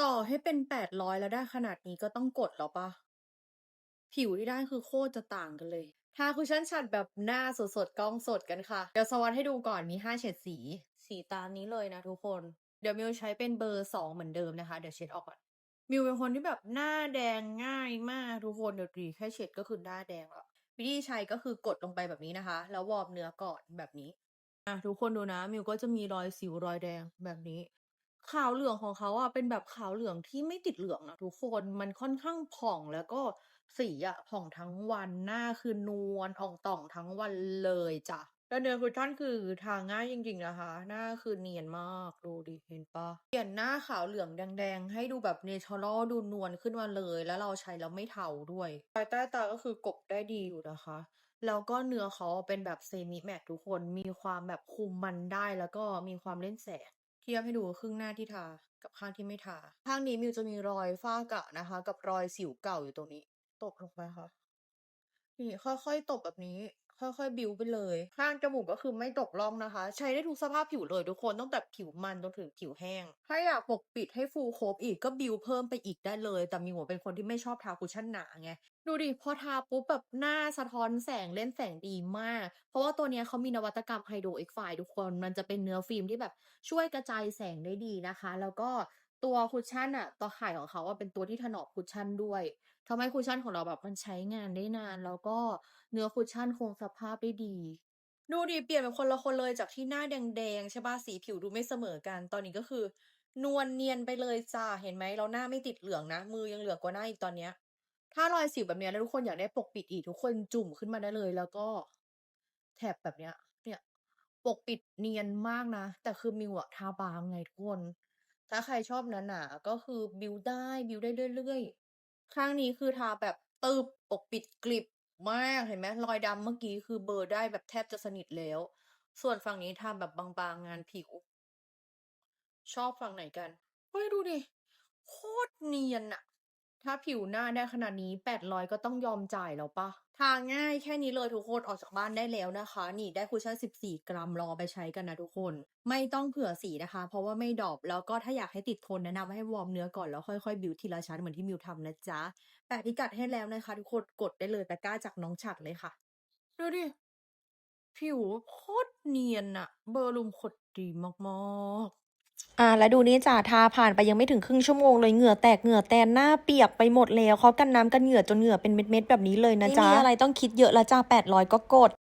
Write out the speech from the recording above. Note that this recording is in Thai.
ต่อให้เป็น 800 แล้วได้ขนาดนี้ก็ต้องกดแล้วปล่า?ผิวที่ได้คือโคตรจะต่างกันเลย ทาคุชชั่นฉัดแบบหน้าสดๆ กล้องสดกันค่ะ เดี๋ยวสวอตช์ให้ดูก่อนมี 5 เฉดสี สีตามนี้เลยนะทุกคน เดี๋ยวมิวใช้เป็นเบอร์ 2 เหมือนเดิมนะคะ เดี๋ยวเช็ดออกก่อน มิวเป็นคนที่แบบหน้าแดงง่ายมากทุกคน เดี๋ยวดิแค่เช็ดก็คือหน้าแดงแล้ววิธีใช้ก็คือกดลงไปแบบนี้นะคะ แล้ววอร์มเนื้อก่อนแบบนี้อ่าทุกคนดูนะ มิวก็จะมีรอยสิวรอยแดงแบบนี้ ขาวเหลืองของเขาอะเป็นแบบขาวเหลืองที่ไม่ติดเหลืองอะทุกคนมันค่อนข้างผ่องแล้วก็สีอะผ่องทั้งวันหน้าคือนวลอ่องต่องทั้งวันเลยจ้ะแล้วเนื้อคุชชั่นคือทาง่ายจริงๆนะคะ หน้าคือเนียนมากดูดิเห็นปล่า?เปลี่ยนหน้าขาวเหลืองแดงๆ ให้ดูแบบเนเชอรัลดูนวลขึ้นมาเลย แล้วเราใช้แล้วไม่เทาด้วยภายใต้ตาก็คือกบได้ดีอยู่นะคะแล้วก็เนื้อเขาเป็นแบบ Semi Matte ทุกคนมีความแบบคุมมันได้แล้วก็มีความเล่นแสง เทียบให้ดูครึ่งหน้าที่ทากับข้างที่ไม่ทา ข้างนี้มิวจะมีรอยฝ้ากระนะคะ กับรอยสิวเก่าอยู่ตรงนี้ ตกลงไปค่ะ นี่ค่อยๆตบแบบนี้ ค่อยๆบิลด์ไปเลย ข้างจมูกก็คือไม่ตกร่องนะคะ ใช้ได้ทุกสภาพผิวเลยทุกคนตั้งแต่ผิวมันจนถึงผิวแห้ง ถ้าอยากปกปิดให้ฟูครบอีกก็บิลด์เพิ่มไปอีกได้เลย แต่มิวอะเป็นคนที่ไม่ชอบทาคุชชั่นหนาไงดูดิพอทาปุ๊บแบบหน้าสะท้อนแสงเล่นแสงดีมาก เพราะว่าตัวเนี้ยเขามีนวัตกรรม Hydro X Fine ทุกคน มันจะเป็นเนื้อฟิล์มที่แบบช่วยกระจายแสงได้ดีนะคะ แล้วก็ ตัวคุชชั่นน่ะตัวข่ายของเขาอะเป็นตัวที่ถนอมคุชชั่นด้วยทำให้คุชชั่นของเราแบบมันใช้งานได้นาน แล้วก็เนื้อคุชชั่นคงสภาพได้ดี ดูดิเปลี่ยนเป็นคนละคนเลยจากที่หน้าแดงๆใช่เปล่าสีผิวดูไม่เสมอกัน ตอนนี้ก็คือนวลเนียนไปเลยจ้ะเห็นไหมแล้วหน้าไม่ติดเหลืองนะ มือยังเหลืองกว่าหน้าอีกตอนเนี้ย ถ้ารอยสิวแบบเนี้ยแล้วทุกคนอยากได้ปกปิดอีกทุกคนจุ่มขึ้นมาได้เลย แล้วก็แท็บแบบเนี้ย เนี่ย ปกปิดเนียนมากนะแต่คือมิวอะทาบางไงทุกคน ถ้าใครชอบหนาๆก็คือบิวได้บิวได้เรื่อยๆ ข้างนี้คือทาแบบตืบปกปิดกลิบมากเห็นไหมรอยดำเมื่อกี้คือเบอร์ได้แบบแทบจะสนิทแล้ว ส่วนฝั่งนี้ทาแบบบางๆงานผิว ชอบฝั่งไหนกัน?เฮ้ยดูดิโคตรเนียนอะ ถ้าผิวหน้าได้ขนาดนี้ 800 ก็ต้องยอมจ่ายแล้วปล่า?ทาง่ายแค่นี้เลยทุกคนออกจากบ้านได้แล้วนะคะ นี่ได้คุชชั่น 14 กรัมลอไปใช้กันนะทุกคน ไม่ต้องเผื่อสีนะคะ เพราะว่าไม่ดรอปแล้วก็ถ้าอยากให้ติดทนแนะนำให้วอร์มเนื้อก่อนแล้วค่อยๆ บิลด์ทีละชั้นเหมือนที่มิวทำนะจ๊ะแปะพิกัดให้แล้วนะคะ ทุกคนกดได้เลยตะกร้าจากน้องฉัตรเลยค่ะดูดิผิวโคตรเนียนน่ะเบอร์รูมขดดีมาก อ่าแล้วดูนี่จ่าทาผ่านไปยังไม่ถึงครึ่งชั่วโมงเลยเหงื่อแตกเหงื่อแตนหน้าเปียกไปหมดแล้วเขากันน้ำกันเหงื่อจนเหงื่อเป็นเม็ดๆแบบนี้เลยนะจ๊ะไม่มีอะไรต้องคิดเยอะแล้วจ้ะ800 ก็กด